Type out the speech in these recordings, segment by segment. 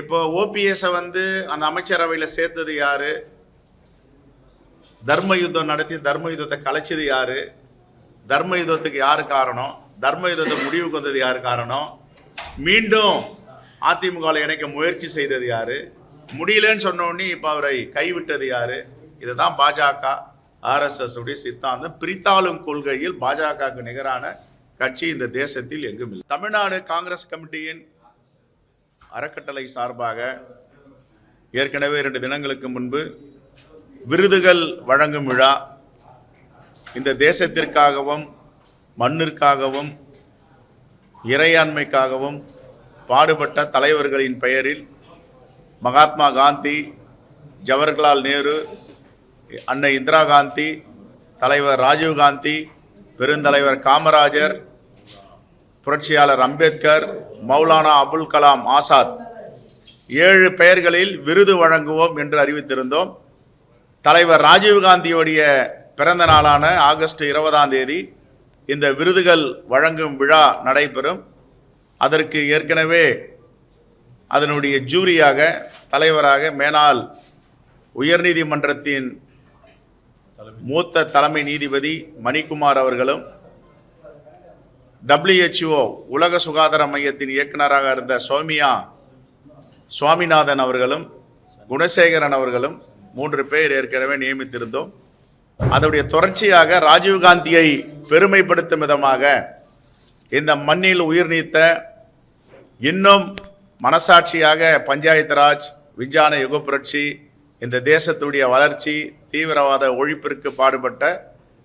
இப்போ ஓபிஎஸை வந்து அந்த அமைச்சரவையில் சேர்த்தது யாரு? தர்ம யுத்தம் நடத்தி தர்ம யுத்தத்தை கலைச்சது யாரு? தர்ம யுத்தத்துக்கு யார் காரணம்? தர்ம யுத்தத்தை முடிவுக்கு வந்தது யார் காரணம்? மீண்டும் அதிமுகவில் இணைக்க முயற்சி செய்தது யாரு? முடியலன்னு சொன்னோடனே இப்போ அவரை கைவிட்டது யாரு? இதுதான் பாஜக ஆர்எஸ்எஸ் உடைய சித்தாந்தம். பிரித்தாளும் கொள்கையில் பாஜகவுக்கு நிகரான கட்சி இந்த தேசத்தில் எங்கும் இல்லை தமிழ்நாடு காங்கிரஸ் கமிட்டியின் அறக்கட்டளை சார்பாக ஏற்கனவே இரண்டு தினங்களுக்கு முன்பு விருதுகள் வழங்கும் விழா. இந்த தேசத்திற்காகவும் மண்ணிற்காகவும் இறையாண்மைக்காகவும் பாடுபட்ட தலைவர்களின் பெயரில் மகாத்மா காந்தி ஜவஹர்லால் நேரு அன்னை இந்திரா காந்தி தலைவர் ராஜீவ் காந்தி பெருந்தலைவர் காமராஜர் புரட்சியாளர் அம்பேத்கர் மௌலானா அபுல் கலாம் ஆசாத் ஏழு பெயர்களில் விருது வழங்குவோம் என்று அறிவித்திருந்தோம். தலைவர் ராஜீவ்காந்தியுடைய பிறந்த நாளான ஆகஸ்ட் இருபதாம் தேதி இந்த விருதுகள் வழங்கும் விழா நடைபெறும். அதற்கு ஏற்கனவே அதனுடைய ஜூரியாக தலைவராக மேனால் உயர்நீதிமன்றத்தின் மூத்த தலைமை நீதிபதி மணிக்குமார் அவர்களும் டபிள்யூஹெச்ஓ உலக சுகாதார மையத்தின் இயக்குனராக இருந்த சோமியா சுவாமிநாதன் அவர்களும் குணசேகரன் அவர்களும் மூன்று பேர் ஏற்கனவே நியமித்திருந்தோம். அதனுடைய தொடர்ச்சியாக ராஜீவ்காந்தியை பெருமைப்படுத்தும் விதமாக இந்த மண்ணில் உயிர் நீத்த இன்னும் மனசாட்சியாக பஞ்சாயத்து ராஜ் விஞ்ஞான யுக புரட்சி இந்த தேசத்துடைய வளர்ச்சி தீவிரவாத ஒழிப்பிற்கு பாடுபட்ட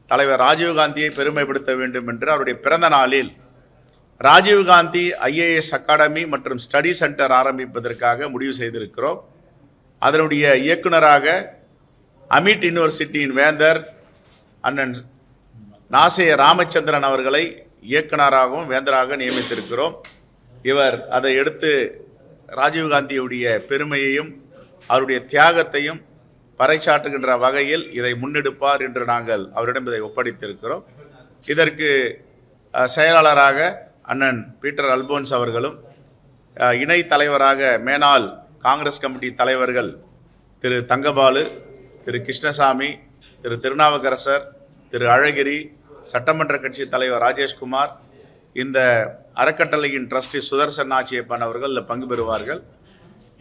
தலைவர் ராஜீவ்காந்தியை பெருமைப்படுத்த வேண்டும் என்று அவருடைய பிறந்த நாளில் ராஜீவ்காந்தி ஐஏஎஸ் அகாடமி மற்றும் ஸ்டடி சென்டர் ஆரம்பிப்பதற்காக முடிவு செய்திருக்கிறோம். அதனுடைய இயக்குனராக அமிட் யூனிவர்சிட்டியின் வேந்தர் அண்ணன் நாசே ராமச்சந்திரன் அவர்களை இயக்குனராகவும் வேந்தராக நியமித்திருக்கிறோம். இவர் அதை எடுத்து ராஜீவ்காந்தியுடைய பெருமையையும் அவருடைய தியாகத்தையும் பறைச்சாட்டுகின்ற வகையில் இதை முன்னெடுப்பார் என்று நாங்கள் அவரிடம் இதை ஒப்படைத்திருக்கிறோம். இதற்கு செயலாளராக அண்ணன் பீட்டர் அல்போன்ஸ் அவர்களும் இணை தலைவராக மேனால் காங்கிரஸ் கமிட்டி தலைவர்கள் திரு தங்கபாலு திரு கிருஷ்ணசாமி திரு திருநாவுக்கரசர் திரு அழகிரி சட்டமன்ற கட்சி தலைவர் ராஜேஷ்குமார் இந்த அறக்கட்டளையின் ட்ரஸ்டி சுதர்சன் ஆச்சியப்பன் அவர்கள் பங்கு பெறுவார்கள்.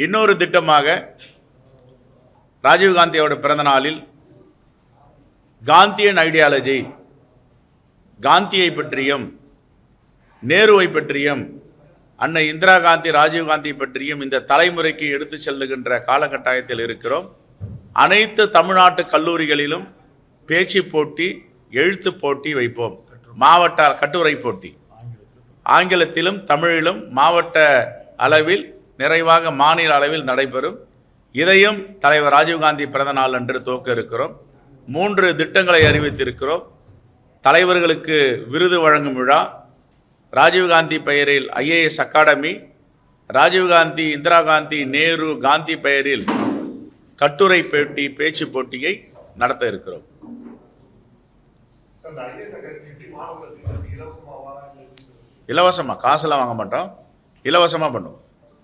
இன்னொரு திட்டமாக ராஜீவ்காந்தியோட பிறந்த நாளில் காந்தியன் ஐடியாலஜி காந்தியை பற்றியும் நேருவை பற்றியும் அன்னை இந்திரா காந்தி ராஜீவ்காந்தி பற்றியும் இந்த தலைமுறைக்கு எடுத்துச் செல்லுகின்ற காலகட்டாயத்தில் இருக்கிறோம். அனைத்து தமிழ்நாட்டு கல்லூரிகளிலும் பேச்சு போட்டி எழுத்து போட்டி வைப்போம். மாவட்ட கட்டுரை போட்டி. ஆங்கிலத்திலும் தமிழிலும் மாவட்ட அளவில் நிறைவாக மாநில அளவில் நடைபெறும். இதையும் தலைவர் ராஜீவ்காந்தி பிறந்த நாள் அன்று துவக்க இருக்கிறோம். மூன்று திட்டங்களை அறிவித்திருக்கிறோம். தலைவர்களுக்கு விருது வழங்கும் விழா ராஜீவ்காந்தி பெயரில் ஐஏஎஸ் அகாடமி ராஜீவ்காந்தி இந்திரா காந்தி நேரு காந்தி பெயரில் கட்டுரை போட்டி பேச்சு போட்டியை நடத்த இருக்கிறோம்? இலவசமாக காசெல்லாம் வாங்க மாட்டோம். இலவசமாக பண்ணுவோம்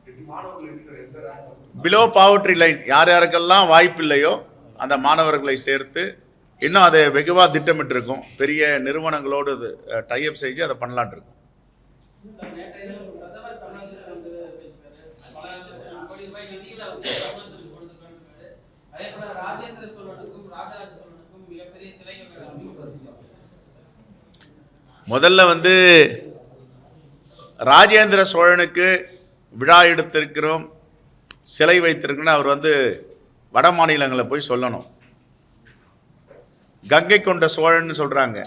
எப்படி மாணவர்களுக்கு இருக்கிற எந்த ரேங்க் பிலோ பாவட்ரி லைன் யார் யாருக்கெல்லாம் வாய்ப்பு இல்லையோ அந்த மாணவர்களை சேர்த்து இன்னும் அதை வெகுவாக திட்டமிட்டிருக்கோம். பெரிய நிறுவனங்களோடு இது டைப் செஞ்சு அதை பண்ணலான்ட்டு இருக்கோம் முதல்ல வந்து ராஜேந்திர சோழனுக்கு விழா எடுத்திருக்கிறோம். சிலை வைத்திருக்குன்னு அவர் வந்து வட மாநிலங்களை போய் சொல்லணும். கங்கை கொண்ட சோழன்னு சொல்கிறாங்க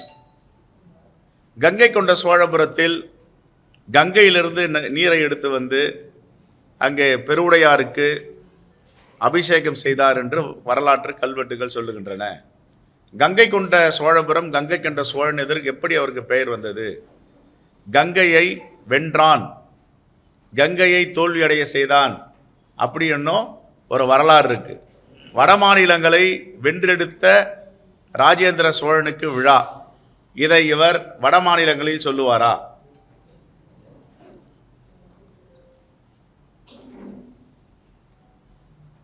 கங்கை கொண்ட சோழபுரத்தில் கங்கையிலிருந்து ந- நீரை எடுத்து வந்து அங்கே பெருவுடையாருக்கு அபிஷேகம் செய்தார் என்று வரலாற்று கல்வெட்டுகள் சொல்லுகின்றன. கங்கை கொண்ட சோழபுரம் கங்கை கொண்ட சோழன் எதற்கு எப்படி அவருக்கு பெயர் வந்தது? கங்கையை வென்றான். கங்கையை தோல்வியடைய செய்தான். அப்படி என்னும் ஒரு வரலாறு இருக்குது வட மாநிலங்களை வென்றெடுத்த ராஜேந்திர சோழனுக்கு விழா. இதை இவர் வட மாநிலங்களில் சொல்லுவாரா?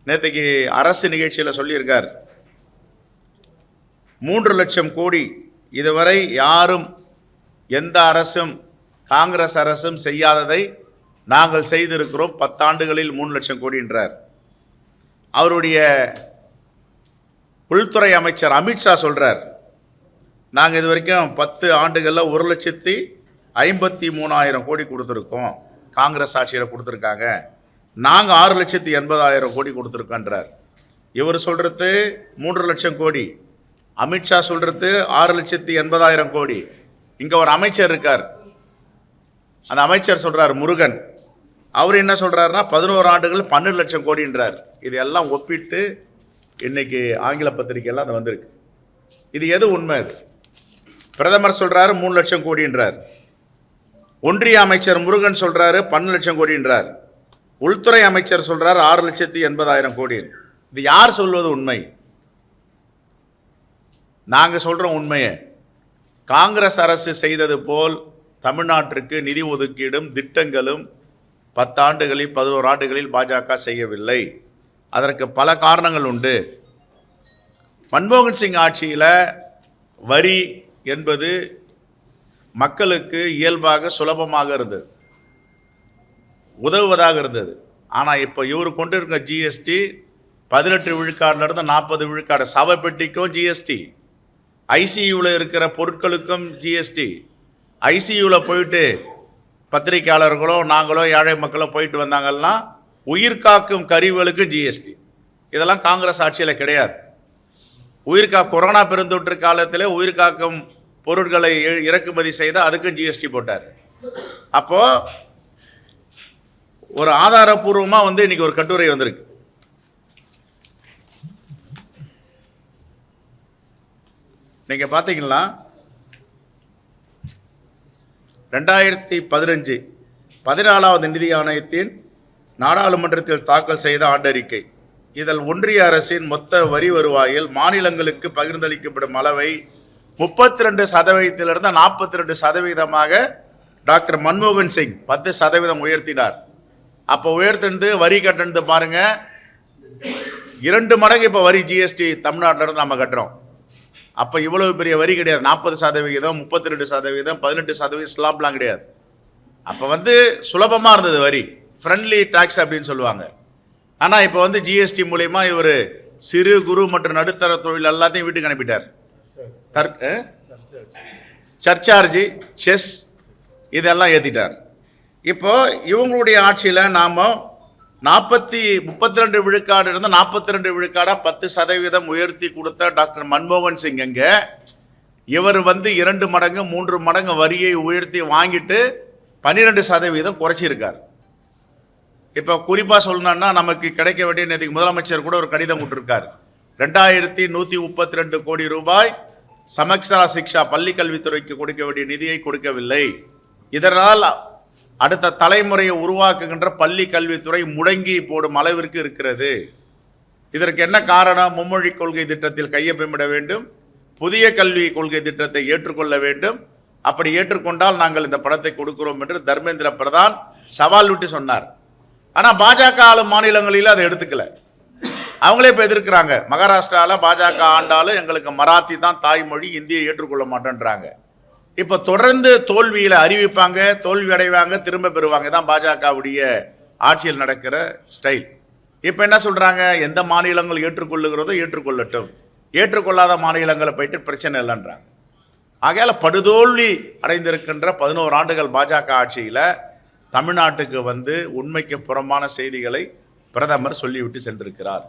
நேற்றுக்கு அரசு நிகழ்ச்சியில் சொல்லியிருக்கார். மூன்று லட்சம் கோடி இதுவரை யாரும் எந்த அரசும் காங்கிரஸ் அரசும் செய்யாததை நாங்கள் செய்திருக்கிறோம் பத்தாண்டுகளில் மூணு லட்சம் கோடி என்றார் அவருடைய உள்துறை அமைச்சர் அமித்ஷா சொல்கிறார் நாங்கள் இது வரைக்கும் பத்து ஆண்டுகளில் ஒரு லட்சத்தி ஐம்பத்தி மூணாயிரம் கோடி கொடுத்துருக்கோம். காங்கிரஸ் ஆட்சியில் கொடுத்துருக்காங்க. நாங்கள் ஆறு லட்சத்தி எண்பதாயிரம் கோடி கொடுத்துருக்கோன்றார். இவர் சொல்கிறது மூன்று லட்சம் கோடி. அமித்ஷா சொல்கிறது ஆறு லட்சத்தி எண்பதாயிரம் கோடி. இங்கே ஒரு அமைச்சர் இருக்கார். அந்த அமைச்சர் சொல்கிறார் முருகன் அவர் என்ன சொல்கிறாருன்னா பதினோரு ஆண்டுகள் பன்னெண்டு லட்சம் கோடின்றார். இது எல்லாம் ஒப்பிட்டு இன்னைக்கு ஆங்கில பத்திரிகையெல்லாம் அது வந்திருக்கு. இது எது உண்மை அது? பிரதமர் சொல்கிறாரு மூணு லட்சம் கோடின்றார். ஒன்றிய அமைச்சர் முருகன் சொல்கிறாரு பன்னெண்டு லட்சம் கோடின்றார். உள்துறை அமைச்சர் சொல்கிறார் ஆறு லட்சத்தி எண்பதாயிரம் கோடி. இது யார் சொல்வது உண்மை? நாங்கள் சொல்கிறோம் உண்மையை. காங்கிரஸ் அரசு செய்தது போல் தமிழ்நாட்டிற்கு நிதி ஒதுக்கீடும் திட்டங்களும் பத்தாண்டுகளில் பதினோரு ஆண்டுகளில் பாஜக செய்யவில்லை. அதற்கு பல காரணங்கள் உண்டு. மன்மோகன் சிங் ஆட்சியில் வரி என்பது மக்களுக்கு இயல்பாக சுலபமாக இருந்தது. உதவுவதாக இருந்தது. ஆனால் இப்போ இவர் கொண்டு இருக்க ஜிஎஸ்டி பதினெட்டு விழுக்காடுலேருந்து நாற்பது விழுக்காடு சவப்பெட்டிக்கும் ஜிஎஸ்டி ஐசியூவில் இருக்கிற பொருட்களுக்கும் ஜிஎஸ்டி ஐசியூவில் போயிட்டு பத்திரிக்கையாளர்களோ நாங்களோ ஏழை மக்களோ போயிட்டு வந்தாங்கன்னா உயிர் காக்கும் கருவிகளுக்கு ஜிஎஸ்டி இதெல்லாம் காங்கிரஸ் ஆட்சியில் கிடையாது. உயிர்கா கொரோனா பெருந்தொற்று காலத்தில் உயிர் காக்கும் பொருட்களை இ- இறக்குமதி செய்தால் அதுக்கும் ஜிஎஸ்டி போட்டார். அப்போது ஒரு ஆதாரபூர்வமாக வந்து இன்றைக்கி ஒரு கட்டுரை வந்திருக்கு. நீங்கள் பார்த்தீங்கன்னா ரெண்டாயிரத்தி பதினஞ்சு பதினாலாவது நிதி ஆணையத்தின் நாடாளுமன்றத்தில் தாக்கல் செய்த ஆண்டறிக்கை. இதில் ஒன்றிய அரசின் மொத்த வரி வருவாயில் மாநிலங்களுக்கு பகிர்ந்தளிக்கப்படும் அளவை முப்பத்தி ரெண்டு சதவீதத்திலிருந்து நாற்பத்தி ரெண்டு சதவீதமாக டாக்டர் மன்மோகன் சிங் பத்து சதவீதம் உயர்த்தினார். அப்போ உயர்த்தினது வரி கட்டணத்து பாருங்கள் இரண்டு மடங்கு இப்போ வரி ஜிஎஸ்டி தமிழ்நாட்டில இருந்து நம்ம கட்டுறோம். அப்போ இவ்வளவு பெரிய வரி கிடையாது. நாற்பது சதவிகிதம் முப்பத்தி ரெண்டு சதவிகிதம் பதினெட்டு சதவீதம் ஸ்லாப்லாம் கிடையாது. அப்போ வந்து சுலபமாக இருந்தது வரி. ஃப்ரெண்ட்லி டாக்ஸ் அப்படின்னு சொல்லுவாங்க. ஆனால் இப்போ வந்து ஜிஎஸ்டி மூலயமா இவர் சிறு குறு மற்றும் நடுத்தர தொழில் எல்லாத்தையும் வீட்டுக்கு அனுப்பிட்டார். தற் சர்ச்சார்ஜி செஸ் இதெல்லாம் ஏற்றிட்டார் இப்போ இவங்களுடைய ஆட்சியில் நாம் நாற்பத்தி முப்பத்தி ரெண்டு விழுக்காடு இருந்து நாற்பத்தி ரெண்டு விழுக்காடாக பத்து சதவீதம் உயர்த்தி கொடுத்த டாக்டர் மன்மோகன் சிங் அங்கே. இவர் வந்து இரண்டு மடங்கு மூன்று மடங்கு வரியை உயர்த்தி வாங்கிட்டு பன்னிரெண்டு சதவீதம் குறைச்சிருக்கார். இப்போ குறிப்பாக சொல்லணும்னா நமக்கு கிடைக்க வேண்டிய நேற்றுக்கு முதலமைச்சர் கூட ஒரு கடிதம் விட்டுருக்கார் ரெண்டாயிரத்தி நூற்றி முப்பத்தி ரெண்டு கோடி ரூபாய் சமக்ஷரா சிக்ஷா பள்ளி கல்வித்துறைக்கு கொடுக்க வேண்டிய நிதியை கொடுக்கவில்லை. இதனால் அடுத்த தலைமுறையை உருவாக்குகின்ற பள்ளி கல்வித்துறை முடங்கி போடும் அளவிற்கு இருக்கிறது. இதற்கு என்ன காரணம்? மும்மொழி கொள்கை திட்டத்தில் கையொப்பமிட வேண்டும். புதிய கல்வி கொள்கை திட்டத்தை ஏற்றுக்கொள்ள வேண்டும். அப்படி ஏற்றுக்கொண்டால் நாங்கள் இந்த படத்தை கொடுக்கிறோம் என்று தர்மேந்திர பிரதான் சவால் விட்டு சொன்னார். ஆனால் பாஜக ஆளும் மாநிலங்களில் அதை எடுத்துக்கல. அவங்களே இப்போ எதிர்க்கிறாங்க. மகாராஷ்டிராவில் பாஜக ஆண்டாலும் எங்களுக்கு மராத்தி தான் தாய்மொழி இந்தியை ஏற்றுக்கொள்ள மாட்டேன்றாங்க. இப்போ தொடர்ந்து தோல்வியில் அறிவிப்பாங்க தோல்வி அடைவாங்க திரும்ப பெறுவாங்க. தான் பாஜகவுடைய ஆட்சியில் நடக்கிற ஸ்டைல். இப்போ என்ன சொல்கிறாங்க எந்த மாநிலங்கள் ஏற்றுக்கொள்ளுகிறதோ ஏற்றுக்கொள்ளட்டும். ஏற்றுக்கொள்ளாத மாநிலங்களை போயிட்டு பிரச்சனை இல்லைன்றாங்க. ஆகையால் படுதோல்வி அடைந்திருக்கின்ற பதினோரு ஆண்டுகள் பாஜக ஆட்சியில் தமிழ்நாட்டுக்கு வந்து உண்மைக்கு புறம்பான செய்திகளை பிரதமர் சொல்லிவிட்டு சென்றிருக்கிறார்.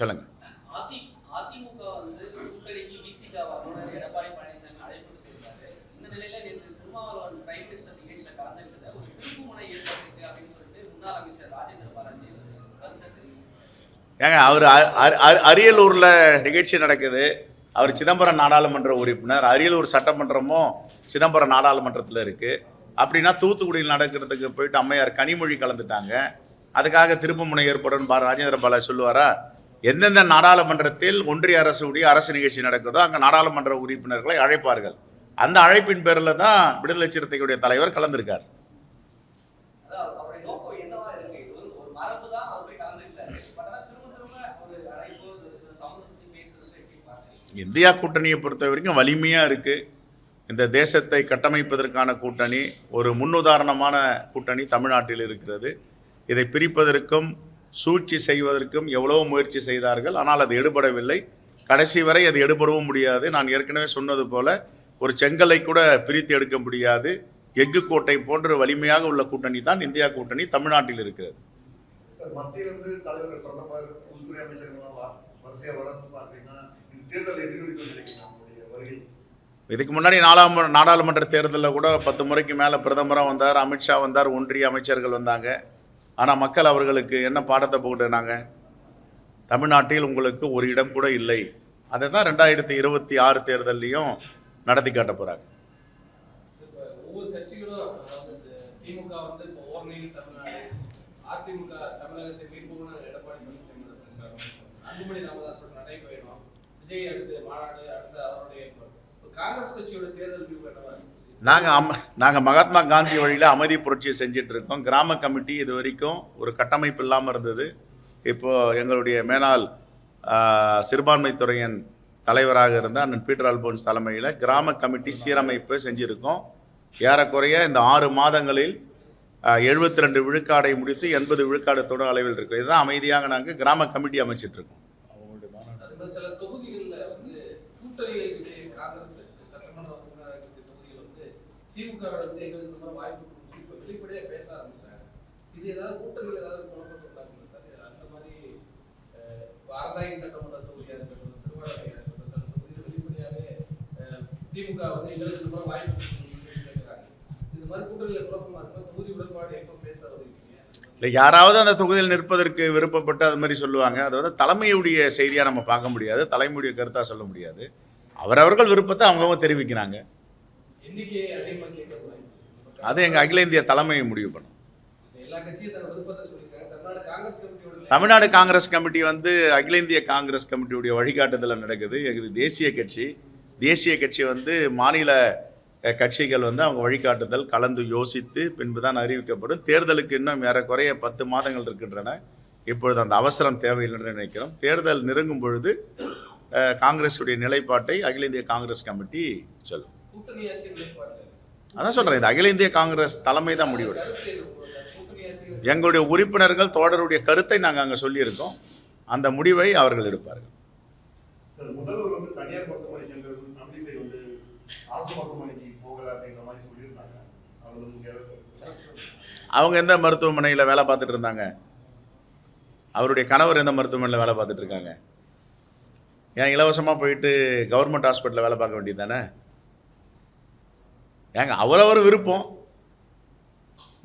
சொல்லுங்கள் அதி அதிமுக வந்து கூட்டணிக்கு விசிகா வரணும்னு எடப்பாடி பழனிசாமி அழைப்பு விடுத்திருக்காரு இந்த நிலையில நேற்று திருமாவளவன் பிரைம் மினிஸ்டர் நிகழ்ச்சியில கலந்துக்கிட்ட ஒரு திருப்புமுனை ஏற்பட்டிருக்கு அப்படின்னு சொல்லிட்டு முன்னாள் அமைச்சர் ராஜேந்திர பாலாஜி கருத்தை தெரிவித்தார் ஏங்க அவர் அ- அரியலூரில் நிகழ்ச்சி நடக்குது. அவர் சிதம்பரம் நாடாளுமன்ற உறுப்பினர். அரியலூர் சட்டமன்றமும் சிதம்பரம் நாடாளுமன்றத்தில் இருக்குது அப்படின்னா தூத்துக்குடியில் நடக்கிறதுக்கு போயிட்டு அம்மையார் கனிமொழி கலந்துட்டாங்க. அதுக்காக திருப்புமுனை ஏற்படும் பா ராஜேந்திர பாலா சொல்லுவாரா? எந்தெந்த நாடாளுமன்றத்தில் ஒன்றிய அரசுடைய அரசு நிகழ்ச்சி நடக்குதோ அங்கே நாடாளுமன்ற உறுப்பினர்களை அழைப்பார்கள். அந்த அழைப்பின் பேரில் தான் விடுதலை சிறுத்தைகளுடைய தலைவர் கலந்திருக்கார் அதாவது அவருடைய நோக்கம் இந்தியா கூட்டணியை பொறுத்த வரைக்கும் வலிமையாக இருக்குது இந்த தேசத்தை கட்டமைப்பதற்கான கூட்டணி ஒரு முன்னுதாரணமான கூட்டணி தமிழ்நாட்டில் இருக்கிறது. இதை பிரிப்பதற்கும் சூழ்ச்சி செய்வதற்கும் எவ்வளவோ முயற்சி செய்தார்கள். ஆனால் அது எடுபடவில்லை. கடைசி வரை அது எடுபடவும் முடியாது. நான் ஏற்கனவே சொன்னது போல ஒரு செங்கலை கூட பிரித்து எடுக்க முடியாது. எஃகு கோட்டை போன்ற வலிமையாக உள்ள கூட்டணி தான் இந்தியா கூட்டணி தமிழ்நாட்டில் இருக்கிறது. சார் மத்தியிலிருந்து தலைவர் பிரதமர் உள்துறை அமைச்சர்கள்லாம் வா- வரிசையா வரன்னு பாத்தீங்கன்னா இந்த தேர்தல் எதிர்கொடுக்கும் நினைக்கிறீங்க வருகை. இதுக்கு முன்னாடி நாலாம் நாடாளுமன்ற தேர்தலில் கூட பத்து முறைக்கு மேலே பிரதமராக வந்தார் அமித்ஷா வந்தார் ஒன்றிய அமைச்சர்கள் வந்தாங்க. ஆனால் மக்கள் அவர்களுக்கு என்ன பாடத்தை போட்டுனாங்க தமிழ்நாட்டில் உங்களுக்கு ஒரு இடம் கூட இல்லை. அதை தான் ரெண்டாயிரத்தி இருபத்தி ஆறு தேர்தல்லையும் நடத்தி காட்ட போகிறாங்க ஒவ்வொரு கட்சிகளும் திமுக வந்து இப்போ ஓர்நெல் தமிழ்நாடு அதிமுக தமிழகத்தை மீட்புன்னு எடப்பாடி பழனிசாமி பேசுறாங்க அன்புமணி ராமதாஸோட நடைபயணம் விஜய் அடுத்து மாநாடு அடுத்து அவருடைய காங்கிரஸ் கட்சியோட தேர்தல் வியூ என்னவா நாங்கள் அம் நாங்கள் மகாத்மா காந்தி வழியில் அமைதி புரட்சியை செஞ்சிட்ருக்கோம் கிராம கமிட்டி இது வரைக்கும் ஒரு கட்டமைப்பு இல்லாமல் இருந்தது. இப்போது எங்களுடைய மேனால் சிறுபான்மைத்துறையின் தலைவராக இருந்த அண்ணன் பீட்டர் அல்போன்ஸ் தலைமையில் கிராம கமிட்டி சீரமைப்பு செஞ்சுருக்கோம். ஏறக்குறைய இந்த ஆறு மாதங்களில் எழுபத்தி ரெண்டு விழுக்காடை முடித்து எண்பது விழுக்காடு தொடு அளவில் இருக்கும் இதுதான் அமைதியாக நாங்கள் கிராம கமிட்டி அமைச்சிட்டு இருக்கோம். சட்டமன்ற திமுக வந்து எங்களுக்கு வாய்ப்பு தொகுதியாக இருக்கட்டும் திமுக வந்து எங்களுக்கு வாய்ப்பு இல்லை யாராவது அந்த தொகுதியில் நிற்பதற்கு விருப்பப்பட்டு அது மாதிரி சொல்லுவாங்க. அது வந்து தலைமையுடைய செய்தியாக நம்ம பார்க்க முடியாது. தலைமையுடைய கருத்தாக சொல்ல முடியாது. அவரவர்கள் விருப்பத்தை அவங்கவுங்க தெரிவிக்கிறாங்க. அது எங்கள் அகில இந்திய தலைமை முடிவு பண்ணும். தமிழ்நாடு காங்கிரஸ் கமிட்டி வந்து அகில இந்திய காங்கிரஸ் கமிட்டியுடைய வழிகாட்டுதலில் நடக்குது. இது தேசிய கட்சி. தேசிய கட்சி வந்து மாநில கட்சிகள் வந்து அவங்க வழிகாட்டுதல் கலந்து யோசித்து பின்பு தான் அறிவிக்கப்படும். தேர்தலுக்கு இன்னும் ஏறக்குறைய பத்து மாதங்கள் இருக்கின்றன. இப்பொழுது அந்த அவசரம் தேவையில்லைன்னு நினைக்கிறோம். தேர்தல் நெருங்கும் பொழுது காங்கிரஸுடைய நிலைப்பாட்டை அகில இந்திய காங்கிரஸ் கமிட்டி சொல்லும். அதான் சொல்கிறேன் இது அகில இந்திய காங்கிரஸ் தலைமை தான் முடிவெடுக்கும் எங்களுடைய உறுப்பினர்கள் தோழருடைய கருத்தை நாங்கள் அங்கே சொல்லியிருக்கோம். அந்த முடிவை அவர்கள் எடுப்பார்கள். முதல்வர் வந்து தனியார் மருத்துவமனை சென்றது தமிழிசை வந்து அரசு மருத்துவமனைக்கு மாதிரி சொல்லியிருந்தாங்க. அவங்க எந்த மருத்துவமனையில் வேலை பார்த்துட்டு இருந்தாங்க? அவருடைய கணவர் எந்த மருத்துவமனையில் வேலை பார்த்துட்டு இருக்காங்க? ஏன் இலவசமாக போயிட்டு கவர்மெண்ட் ஹாஸ்பிட்டலில் வேலை பார்க்க வேண்டியது தானே? ஏங்க அவரவர் விருப்பம்.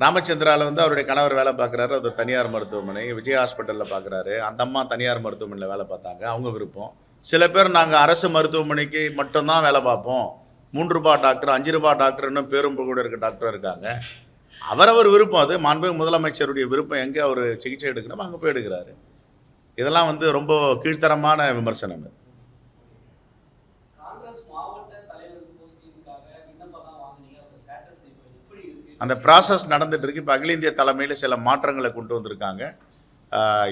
ராமச்சந்திராவில் வந்து அவருடைய கணவர் வேலை பார்க்குறாரு அது தனியார் மருத்துவமனை விஜய் ஹாஸ்பிட்டலில் பார்க்குறாரு அந்த அம்மா தனியார் மருத்துவமனையில் வேலை பார்த்தாங்க அவங்க விருப்பம். சில பேர் நாங்கள் அரசு மருத்துவமனைக்கு மட்டும்தான் வேலை பார்ப்போம். மூன்று ரூபா டாக்டர் அஞ்சு ரூபா டாக்டர் இன்னும் பேரும் கூட இருக்க டாக்டர் இருக்காங்க. அவரவர் விருப்பம் அது. மாண்புமிகு முதலமைச்சருடைய விருப்பம் எங்கே அவர் சிகிச்சை எடுக்கணுமோ அங்கே போய் எடுக்கிறாரு. இதெல்லாம் வந்து ரொம்ப கீழ்த்தரமான விமர்சனம் இது. அந்த ப்ராசஸ் நடந்துட்டு இருக்கு. இப்போ அகில இந்திய தலைமையில் சில மாற்றங்களை கொண்டு வந்திருக்காங்க.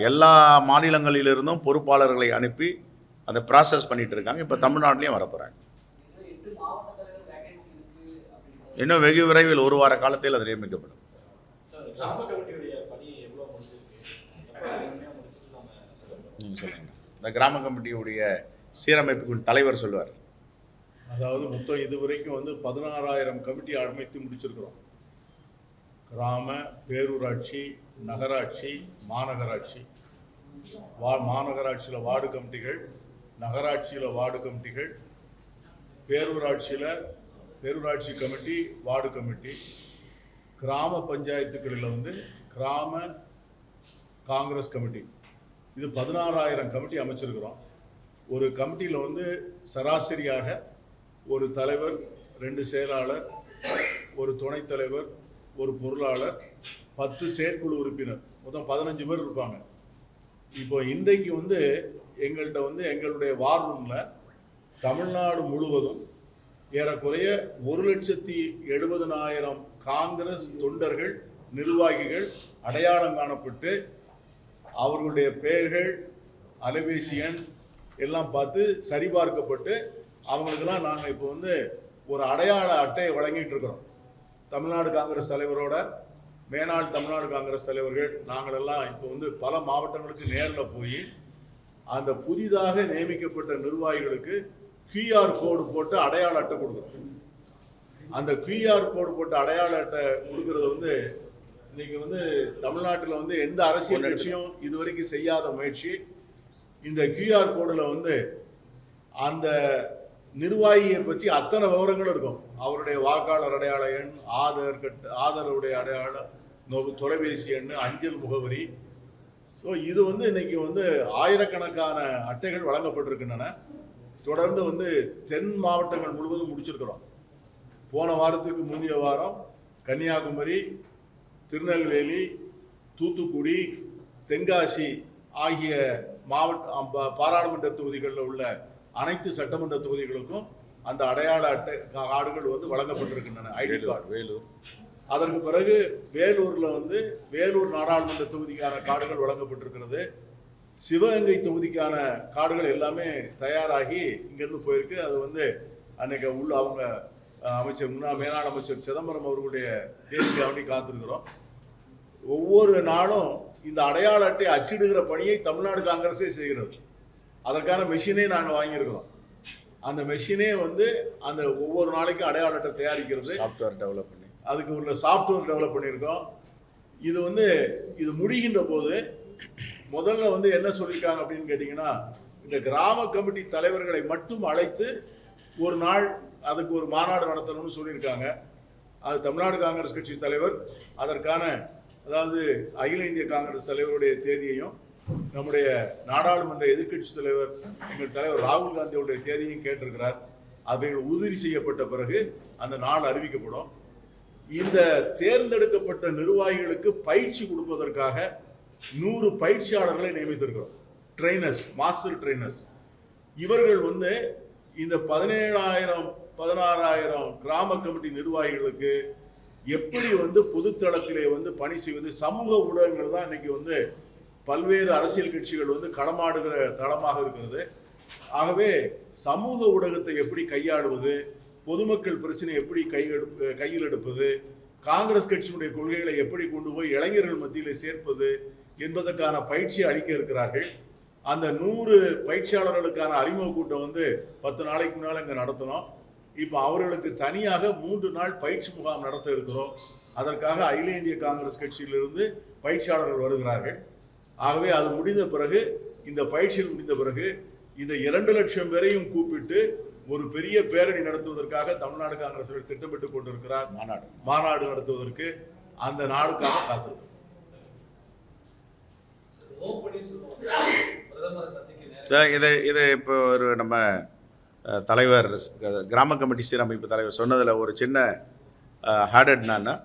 எல்லா மாநிலங்களிலிருந்தும் பொறுப்பாளர்களை அனுப்பி அந்த ப்ராசஸ் பண்ணிட்டு இருக்காங்க. இப்போ தமிழ்நாட்டிலையும் வரப்போகிறாங்க இன்னும் வெகு விரைவில் ஒரு வார காலத்தில் அது நியமிக்கப்படும். சொல்லுங்கள் இந்த கிராம கமிட்டியுடைய சீரமைப்புக்கு தலைவர் சொல்லுவார். அதாவது மொத்தம் இது வரைக்கும் வந்து பதினாறாயிரம் கமிட்டி அமைத்து முடிச்சிருக்கிறோம். கிராம பேரூராட்சி நகராட்சி மாநகராட்சி. வா மாநகராட்சியில் வார்டு கமிட்டிகள் நகராட்சியில் வார்டு கமிட்டிகள் பேரூராட்சியில் பேரூராட்சி கமிட்டி வார்டு கமிட்டி கிராம பஞ்சாயத்துக்களில் வந்து கிராம காங்கிரஸ் கமிட்டி. இது பதினாறாயிரம் கமிட்டி அமைச்சிருக்கிறோம். ஒரு கமிட்டியில் வந்து சராசரியாக ஒரு தலைவர் ரெண்டு செயலாளர் ஒரு துணைத் தலைவர் ஒரு பொருளாளர் பத்து செயற்குழு உறுப்பினர். மொத்தம் பதினஞ்சு பேர் இருப்பாங்க. இப்போ இன்றைக்கு வந்து எங்கள்கிட்ட வந்து எங்களுடைய வார் ரூமில் தமிழ்நாடு முழுவதும் ஏறக்குறைய ஒரு லட்சத்தி எழுபதனாயிரம் காங்கிரஸ் தொண்டர்கள் நிர்வாகிகள் அடையாளம் காணப்பட்டு அவர்களுடைய பெயர்கள் அலைபேசி எண் எல்லாம் பார்த்து சரிபார்க்கப்பட்டு அவங்களுக்கெல்லாம் நாங்கள் இப்போ வந்து ஒரு அடையாள அட்டையை வழங்கிட்டு இருக்கிறோம். தமிழ்நாடு காங்கிரஸ் தலைவரோட மேனாள் தமிழ்நாடு காங்கிரஸ் தலைவர்கள் நாங்களெல்லாம் இப்போ வந்து பல மாவட்டங்களுக்கு நேரில் போய் அந்த புதிதாக நியமிக்கப்பட்ட நிர்வாகிகளுக்கு QR கோடு போட்டு அடையாள அட்டை கொடுக்குறோம் அந்த QR கோடு போட்டு அடையாள அட்டை கொடுக்கறது வந்து இன்னைக்கு வந்து தமிழ்நாட்டில் வந்து எந்த அரசியல் கட்சியும் இதுவரைக்கும் செய்யாத முயற்சி. இந்த QR கோடில் வந்து அந்த நிர்வாகியை பற்றி அத்தனை விவரங்களும் இருக்கும். அவருடைய வாக்காளர் அடையாள எண் ஆதார் கட் ஆதாருடைய அடையாள தொலைபேசி எண் அஞ்சல் முகவரி. ஸோ இது வந்து இன்னைக்கு வந்து ஆயிரக்கணக்கான அட்டைகள் வழங்கப்பட்டிருக்கின்றன. தொடர்ந்து வந்து தென் மாவட்டங்கள் முழுவதும் முடிச்சிருக்கிறோம். போன வாரத்துக்கு முந்தைய வாரம் கன்னியாகுமரி திருநெல்வேலி தூத்துக்குடி தென்காசி ஆகிய மாவட்ட பாராளுமன்ற தொகுதிகளில் உள்ள அனைத்து சட்டமன்ற தொகுதிகளுக்கும் அந்த அடையாள அட்டை கார்டுகள் வந்து வழங்கப்பட்டிருக்கின்றன. ID card. வேலூர் வேலூர். அதற்கு பிறகு வேலூர்ல வந்து வேலூர் நாடாளுமன்ற தொகுதிக்கான கார்டுகள் வழங்கப்பட்டிருக்கிறது. சிவகங்கை தொகுதிக்கான கார்டுகள் எல்லாமே தயாராகி இங்கிருந்து போயிருக்கு. அது வந்து அன்னைக்கு உள்ள அவங்க அமைச்சர் முன்னாள் மேலாண் அமைச்சர் சிதம்பரம் அவர்களுடைய தேதிக்காண்டி காத்திருக்கிறோம். ஒவ்வொரு நாளும் இந்த அடையாள அட்டை அச்சிடுகிற பணியை தமிழ்நாடு காங்கிரஸே செய்கிறது. அதற்கான மெஷினே நாங்கள் வாங்கியிருக்கிறோம். அந்த மெஷினே வந்து அந்த ஒவ்வொரு நாளைக்கும் அடையாள அட்டை தயாரிக்கிறது. சாஃப்ட்வேர் டெவலப் பண்ணி. அதுக்கு உள்ள சாஃப்ட்வேர் டெவலப் பண்ணியிருக்கோம். இது வந்து இது முடிகின்ற போது முதல்ல வந்து என்ன சொல்லியிருக்காங்க அப்படின்னு கேட்டிங்கன்னா இந்த கிராம கமிட்டி தலைவர்களை மட்டும் அழைத்து ஒரு நாள் அதுக்கு ஒரு மாநாடு நடத்தணும்னு சொல்லியிருக்காங்க. அது தமிழ்நாடு காங்கிரஸ் கட்சி தலைவர் அதற்கான அதாவது அகில இந்திய காங்கிரஸ் தலைவருடைய தேதியையும் நம்முடைய நாடாளுமன்ற எதிர்க்கட்சி தலைவர் எங்கள் தலைவர் ராகுல் காந்தியுடைய தேதியையும் கேட்டிருக்கிறார். அவைகள் உறுதி செய்யப்பட்ட பிறகு அந்த நாள் அறிவிக்கப்படும். இந்த தேர்ந்தெடுக்கப்பட்ட நிர்வாகிகளுக்கு பயிற்சி கொடுப்பதற்காக நூறு பயிற்சியாளர்களை நியமித்திருக்கிறோம். ட்ரைனர்ஸ் மாஸ்டர் ட்ரைனர்ஸ் இவர்கள் வந்து இந்த பதினேழாயிரம் பதினாறாயிரம் கிராம கமிட்டி நிர்வாகிகளுக்கு எப்படி வந்து பொதுத்தளத்திலே வந்து பணி செய்வது சமூக ஊடகங்கள் தான் இன்னைக்கு வந்து பல்வேறு அரசியல் கட்சிகள் வந்து களமாடுகிற தளமாக இருக்கிறது. ஆகவே சமூக ஊடகத்தை எப்படி கையாளுவது பொதுமக்கள் பிரச்சனை எப்படி கை கையில் எடுப்பது காங்கிரஸ் கட்சியினுடைய கொள்கைகளை எப்படி கொண்டு போய் இளைஞர்கள் மத்தியில் சேர்ப்பது என்பதற்கான பயிற்சி அளிக்க இருக்கிறார்கள். அந்த நூறு பயிற்சியாளர்களுக்கான அறிமுக கூட்டம் வந்து பத்து நாளைக்கு முன்னால் இங்கே நடத்தினோம். இப்போ அவர்களுக்கு தனியாக மூன்று நாள் பயிற்சி முகாம் நடத்த இருக்கிறோம். அதற்காக அகில இந்திய காங்கிரஸ் கட்சியிலிருந்து பயிற்சியாளர்கள் வருகிறார்கள். ஆகவே அது முடிந்த பிறகு இந்த பயிற்சியில் முடிந்த பிறகு இந்த இரண்டு லட்சம் பேரையும் கூப்பிட்டு ஒரு பெரிய பேரணி நடத்துவதற்காக தமிழ்நாடு காங்கிரஸ் திட்டமிட்டு கொண்டிருக்கிறார். மாநாடு. மாநாடு நடத்துவதற்கு அந்த நாளுக்காக காத்திருக்கிறோம். இதை- இதை இதை இப்போ ஒரு நம்ம தலைவர் கிராம கமிட்டி சீரமைப்பு தலைவர் சொன்னதில் ஒரு சின்ன ஹேட் என்னன்னா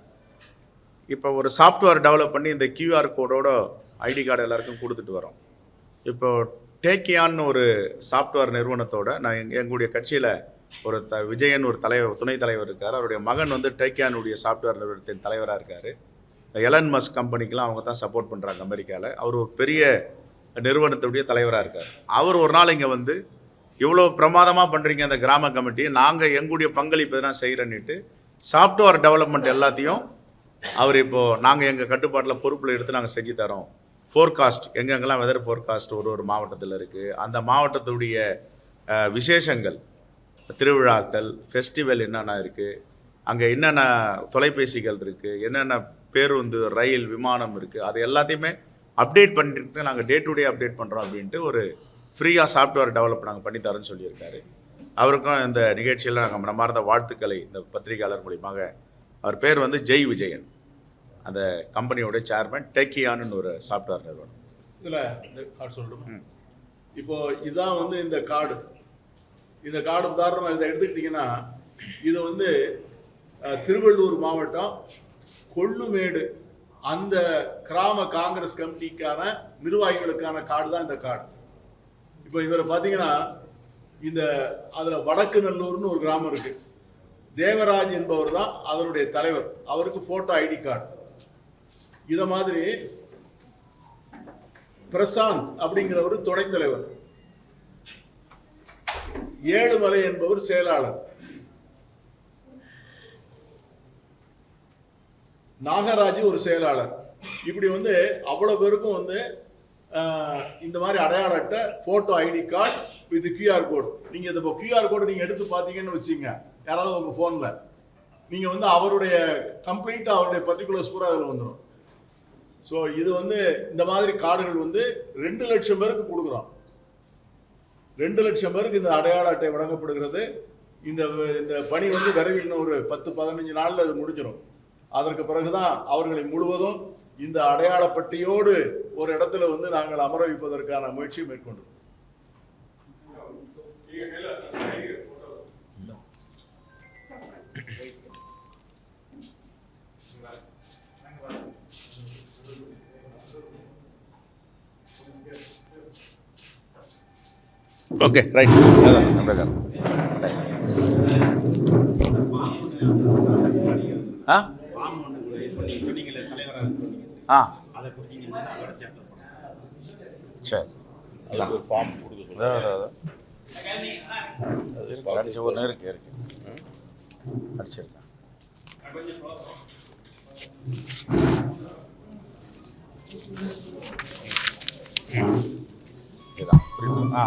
இப்போ ஒரு சாஃப்ட்வேர் டெவலப் பண்ணி இந்த கியூஆர் கோடோட ஐடி கார்டு எல்லாருக்கும் கொடுத்துட்டு வரோம். இப்போ டேக்கியான்னு ஒரு சாஃப்ட்வேர் நிறுவனத்தோட நான் எங் எங்களுடைய கட்சியில் ஒரு த விஜயன் ஒரு தலைவர் துணைத் தலைவர் இருக்கார். அவருடைய மகன் வந்து டேக்கியானுடைய சாஃப்ட்வேர் நிறுவனத்தின் தலைவராக இருக்கார். எலன் மஸ் கம்பெனிக்கெலாம் அவங்க தான் சப்போர்ட் பண்ணுறாங்க அமெரிக்காவில் அவர் ஒரு பெரிய நிறுவனத்துடைய தலைவராக இருக்கார். அவர் ஒரு நாள் இங்கே வந்து இவ்வளோ பிரமாதமாக பண்ணுறீங்க அந்த கிராம கமிட்டி நாங்கள் எங்களுடைய பங்களிப்பு எதனா செய்கிறேன்னுட்டு சாஃப்ட்வேர் டெவலப்மெண்ட் எல்லாத்தையும் அவர் இப்போது நாங்கள் எங்கள் கட்டுப்பாட்டில் பொறுப்பில் எடுத்து நாங்கள் செஞ்சு தரோம். ஃபோர்காஸ்ட் எங்கெங்கெல்லாம் வெதர் ஃபோர்காஸ்ட் ஒரு ஒரு மாவட்டத்தில் இருக்குது அந்த மாவட்டத்துடைய விசேஷங்கள் திருவிழாக்கள் ஃபெஸ்டிவல் என்னென்ன இருக்குது அங்கே என்னென்ன தொலைபேசிகள் இருக்குது என்னென்ன பேருந்து ரயில் விமானம் இருக்குது அது எல்லாத்தையுமே அப்டேட் பண்ணிட்டு நாங்கள் டே டு டே அப்டேட் பண்ணுறோம் அப்படின்ட்டு ஒரு ஃப்ரீயாக சாஃப்ட்வேர் டெவலப் நாங்கள் பண்ணித்தரோன்னு சொல்லியிருக்காரு. அவருக்கும் இந்த நிகழ்ச்சியில் நாங்கள் மனமார்ந்த வாழ்த்துக்களை இந்த பத்திரிகையாளர் மூலியமாக அவர் பேர் வந்து ஜெய் விஜயன். அந்த கம்பெனியோட சேர்மன் டெக்கியான்னு ஒரு சாஃப்ட்வேர் நிறுவனம் இதில் இந்த கார்டு சொல்லணுமா. இப்போ இதுதான் வந்து இந்த கார்டு இந்த கார்டு உதாரணமாக இதை எடுத்துக்கிட்டிங்கன்னா இது வந்து திருவள்ளூர் மாவட்டம் கொள்ளுமேடு. அந்த கிராம காங்கிரஸ் கமிட்டிக்கான நிர்வாகிகளுக்கான கார்டு தான் இந்த கார்டு இப்போ இவரை பார்த்தீங்கன்னா இந்த அதில் வடக்கு நல்லூர்னு ஒரு கிராமம் இருக்கு. தேவராஜ் என்பவர் தான் அதனுடைய தலைவர். அவருக்கு ஃபோட்டோ ஐடி கார்டு இதை மாதிரி பிரசாந்த் அப்படிங்கிறவர் துணைத் தலைவர். ஏழுமலை என்பவர் செயலாளர். நாகராஜ் ஒரு செயலாளர். இப்படி வந்து அவ்வளோ பேருக்கும் வந்து இந்த மாதிரி அடையாள அட்டை photo ID card with QR code நீங்கள் இந்த கியூஆர் கோடு நீங்கள் எடுத்து பார்த்தீங்கன்னு வச்சுங்க. யாராவது உங்கள் ஃபோனில் நீங்கள் வந்து அவருடைய கம்ப்ளீட் அவருடைய பர்டிகுலர்ஸ் பூரா அதில் வந்துடும் ஸோ இது வந்து இந்த மாதிரி கார்டுகள் வந்து ரெண்டு லட்சம் பேருக்கு கொடுக்குறோம். ரெண்டு லட்சம் பேருக்கு இந்த அடையாள அட்டை வழங்கப்படுகிறது. இந்த இந்த பணி வந்து விரைவில் இன்னும் ஒரு பத்து பதினஞ்சு நாளில் அது முடிஞ்சிடும் அதற்கு பிறகுதான் அவர்களை முழுவதும் இந்த அடையாளப்பட்டியோடு ஒரு இடத்துல வந்து நாங்கள் அமர வைப்பதற்கான முயற்சியை மேற்கொண்டோம் ஓகே ரைட் அதான். ஆ ஃபார்ம் ஒன்று இப்போ நீங்கள் சொன்னீங்களே தலைவராக சொன்னீங்க ஆ. சரி. ஒரு ஃபார்ம் கொடுக்க. அதான் அடிச்ச ஒரு நேரம் இருக்கு இருக்கு. அடிச்சிருக்கேன் இதுதான். ஆ.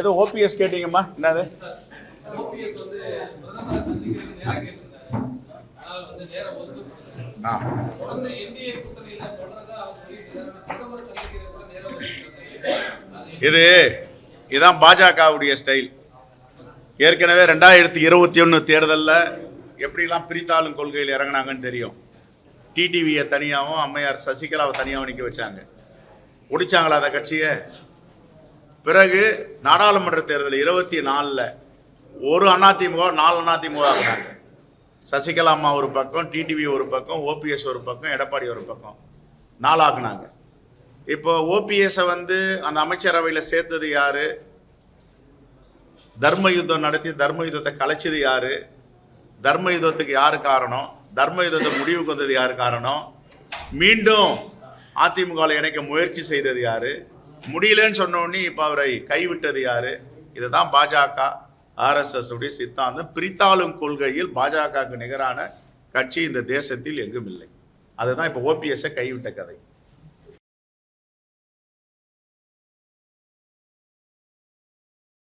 ஏதோ ஓபிஎஸ் கேட்டீங்கம்மா. என்னது? ஓபிஎஸ் இது இதுதான் பாஜகவுடைய ஸ்டைல் ஏற்கனவே ரெண்டாயிரத்தி இருபத்தி ஒன்று தேர்தலில் எப்படிலாம் பிரித்தாளும் கொள்கையில் இறங்குனாங்கன்னு தெரியும். டிடிவியை தனியாகவும் அம்மையார் சசிகலாவை தனியாகவும் நிற்க வச்சாங்க. ஒடிச்சாங்களா அந்த கட்சியை? பிறகு நாடாளுமன்ற தேர்தல் இருபத்தி நாலில் ஒரு அதிமுக நாலு அதிமுக ஆகினாங்க சசிகலா அம்மா ஒரு பக்கம் டிடிவி ஒரு பக்கம் ஓபிஎஸ் ஒரு பக்கம் எடப்பாடி ஒரு பக்கம். நாலாக்குனாங்க இப்போ ஓபிஎஸ்ஸை வந்து அந்த அமைச்சரவையில் சேர்த்தது யாரு? தர்ம யுத்தம் நடத்தி தர்ம யுத்தத்தை கலைச்சது யாரு? தர்ம யுத்தத்துக்கு யாரு காரணம்? தர்ம யுத்தத்தை முடிவுக்கு வந்தது யாரு காரணம்? மீண்டும் அதிமுகவில் இணைக்க முயற்சி செய்தது யாரு? முடியலன்னு சொன்னோடனே இப்போ அவரை கைவிட்டது யாரு? இதுதான் பாஜக ஆர்எஸ்எஸ் உடைய சித்தாந்தம். பிரித்தாளும் கொள்கையில் பாஜகவுக்கு நிகரான கட்சி இந்த தேசத்தில் எங்கும் இல்லை அதுதான் இப்போ ஓபிஎஸ்ஸை கைவிட்ட கதை.